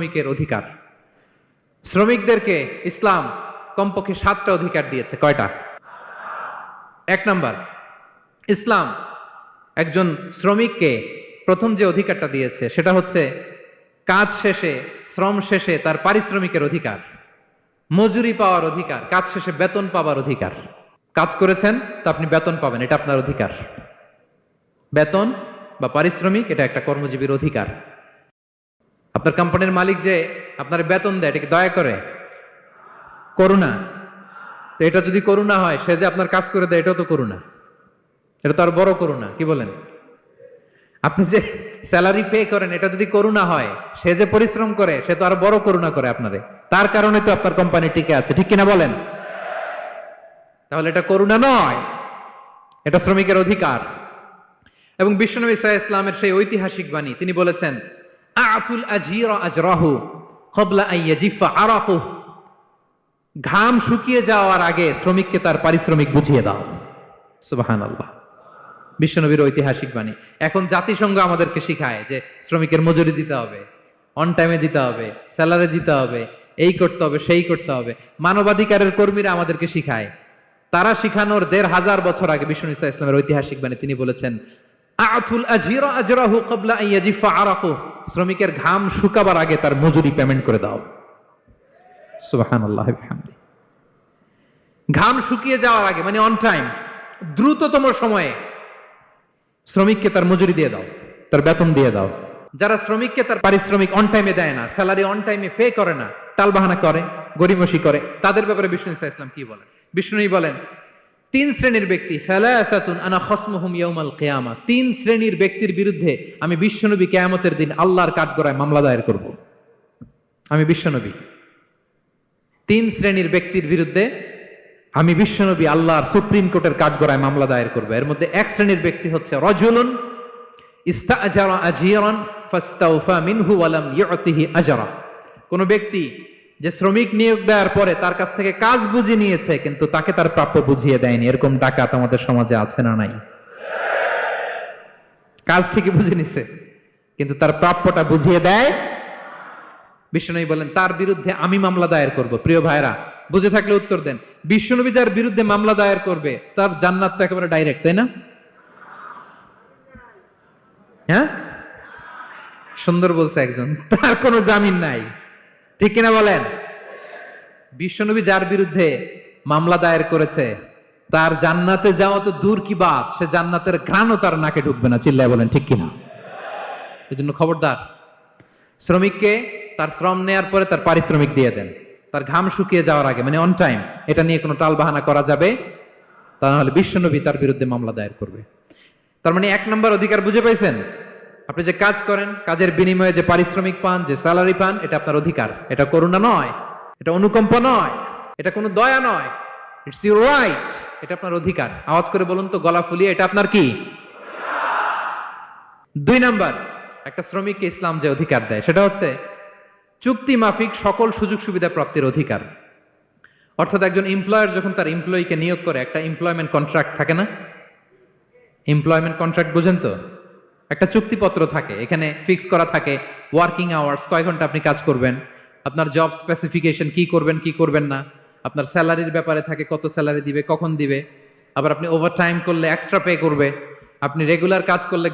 শ্রমিকের অধিকার। শ্রমিকদেরকে ইসলাম কমপক্ষে সাতটা অধিকার দিয়েছে। কয়টা? এক নাম্বার, ইসলাম একজন শ্রমিককে প্রথম যে অধিকারটা দিয়েছে সেটা হচ্ছে কাজ শেষে, শ্রম শেষে তার পারিশ্রমিকের অধিকার, মজুরি পাওয়ার অধিকার, কাজ শেষে বেতন পাওয়ার অধিকার। কাজ করেছেন তো আপনি বেতন পাবেন, এটা আপনার অধিকার। বেতন বা পারিশ্রমিক, এটা একটা কর্মজীবীর অধিকার। আপনার কোম্পানির মালিক যে আপনার বেতন দেয় এটাকে দয়া করে? করুণা। তো এটা যদি করুণা হয়, সে যে আপনার কাজ করে দেয়, এটাও তো করুণা। এটা তো আর বড় করুণা, কি বলেন? আপনি যে স্যালারি পে করেন, এটা যদি করুণা হয়, সে যে পরিশ্রম করে, সে তো আর বড় করুণা করে আপনারে। তার কারণে তো আপনার কোম্পানি টিকে আছে, ঠিক কিনা বলেন? তাহলে এটা করুণা নয়, এটা শ্রমিকের অধিকার। এবং বিশ্বনবী সাহা ইসলামের সেই ঐতিহাসিক বাণী, তিনি বলেছেন আতুল আজির আজরাহু কবলা আইয়াজিফা আরাহু ঘাম শুকিয়ে যাওয়ার আগে শ্রমিককে তার পারিশ্রমিক বুঝিয়ে দাও। সুবাহান আল্লাহ বিশ্বনবীর ঐতিহাসিক বাণী। এখন জাতিসংঘ আমাদেরকে শিখায় যে শ্রমিকের মজুরি দিতে হবে অন টাইমে দিতে হবে স্যালারি দিতে হবে, এই করতে হবে, সেই করতে হবে। মানবাধিকারের কর্মীরা আমাদেরকে শিখায়। তারা শিখানোর দেড় হাজার বছর আগে বিষ্ণু ইসা ইসলামের ঐতিহাসিক বাণী তিনি বলেছেন আতুল আজিরা আজরাহু ক্বাবলা আন ইয়াজিফা আরাহু শ্রমিকের ঘাম শুকাবার আগে তার মজুরি পেমেন্ট করে দাও। সুবহানাল্লাহ, বিহামদি। ঘাম শুকিয়ে যাওয়ার আগে মানে অন টাইম দ্রুততম সময়ে শ্রমিককে তার মজুরি দিয়ে দাও, তার বেতন দিয়ে দাও। যারা শ্রমিককে তার পারিশ্রমিক অন টাইমে দেয় না স্যালারি অন টাইমে পে করে না, টালবাহানা করে গরিমসি করে, তাদের ব্যাপারে বিষ্ণু ইসা ইসলাম কি বলেন? বিষ্ণুই বলেন তিন শ্রেণির ব্যক্তি, সালাসাতুন আনা তিন শ্রেণির ব্যক্তির বিরুদ্ধে আমি বিশ্বনবী কিয়ামতের দিন আল্লাহর কাঠগড়ায় মামলা দায়ের করব। আমি বিশ্বনবী। তিন শ্রেণির ব্যক্তির বিরুদ্ধে আমি বিশ্বনবী আল্লাহর সুপ্রিম কোর্টের কাঠগড়ায় মামলা দায়ের করব। এর মধ্যে এক শ্রেণির ব্যক্তি হচ্ছে রজুলুন ইস্তাআজারা আজারা। কোন ব্যক্তি যে শ্রমিক নিয়োগ দেওয়ার পরে তার কাছ থেকে কাজ বুঝে নিয়েছে, কিন্তু তাকে তার প্রাপ্য বুঝিয়ে দেয়নি। এরকম ডাকাত আমাদের সমাজে আছে না নাই? কাজ ঠিকই বুঝে নিছে, কিন্তু তার প্রাপ্যটা বুঝিয়ে দেয় বিষ্ণুনবী বলেন, তার বিরুদ্ধে আমি মামলা দায়ের করব। প্রিয় ভাইরা বুঝে থাকলে উত্তর দেন। বিশ্বনবী যার বিরুদ্ধে মামলা দায়ের করবে, তার জান্নাত তো একেবারে ডাইরেক্ট তাই না? হ্যাঁ? সুন্দর বলছে একজন, তার কোনো জামিন নাই। ঠিক কিনা বলেন? বিশ্বনবী যার বিরুদ্ধে মামলা দায়ের করেছে, তার জান্নাতে যাওয়া তো দূর কি বাত, সে জান্নাতের ঘ্রাণও তার নাকে ঢুকবে না, চিল্লায় বলেন, ঠিক কিনা? এই জন্য খবরদার, শ্রমিককে তার শ্রম নেয়ার পরে তার পারিশ্রমিক দিয়ে দেন। তার ঘাম শুকিয়ে যাওয়ার আগে মানে অন টাইম এটা নিয়ে কোনো টালবাহানা করা যাবে? তা নাহলে বিশ্বনবী তার বিরুদ্ধে মামলা দায়ের করবে। তার মানে এক নম্বর অধিকার বুঝে পাইছেন? আপনি যে কাজ করেন, কাজের বিনিময়ে যে পারিশ্রমিক পান, যে স্যালারি পান, এটা আপনার অধিকার। এটা করুণা নয়, এটা অনুকম্প নয়, এটা কোনো দয়া নয়। ইটস ইউর রাইট এটা আপনার অধিকার। আওয়াজ করে বলুন তো, গলা ফুলিয়ে, এটা আপনার কি? দুই নাম্বার, একটা শ্রমিককে ইসলাম যে অধিকার দেয়, সেটা হচ্ছে চুক্তি মাফিক সকল সুযোগ সুবিধা প্রাপ্তির অধিকার। অর্থাৎ একজন এমপ্লয়ার যখন তার এমপ্লয়িকে নিয়োগ করে, একটা এমপ্লয়মেন্ট কন্ট্রাক্ট থাকে না? এমপ্লয়মেন্ট কন্ট্রাক্ট বুঝেন তো? একটা চুক্তিপত্র থাকে, এখানে ফিক্স করা থাকে ওয়ার্কিং আওয়ার্স কয় ঘণ্টা আপনি কাজ করবেন, আপনার জব স্পেসিফিকেশন কি করবেন কি করবেন না, আপনার স্যালারির ব্যাপারে থাকে, কত স্যালারি দিবে, কখন দিবে, আবার আপনি ওভার টাইম করলে এক্সট্রা পে করবে, আপনি রেগুলার কাজ করলে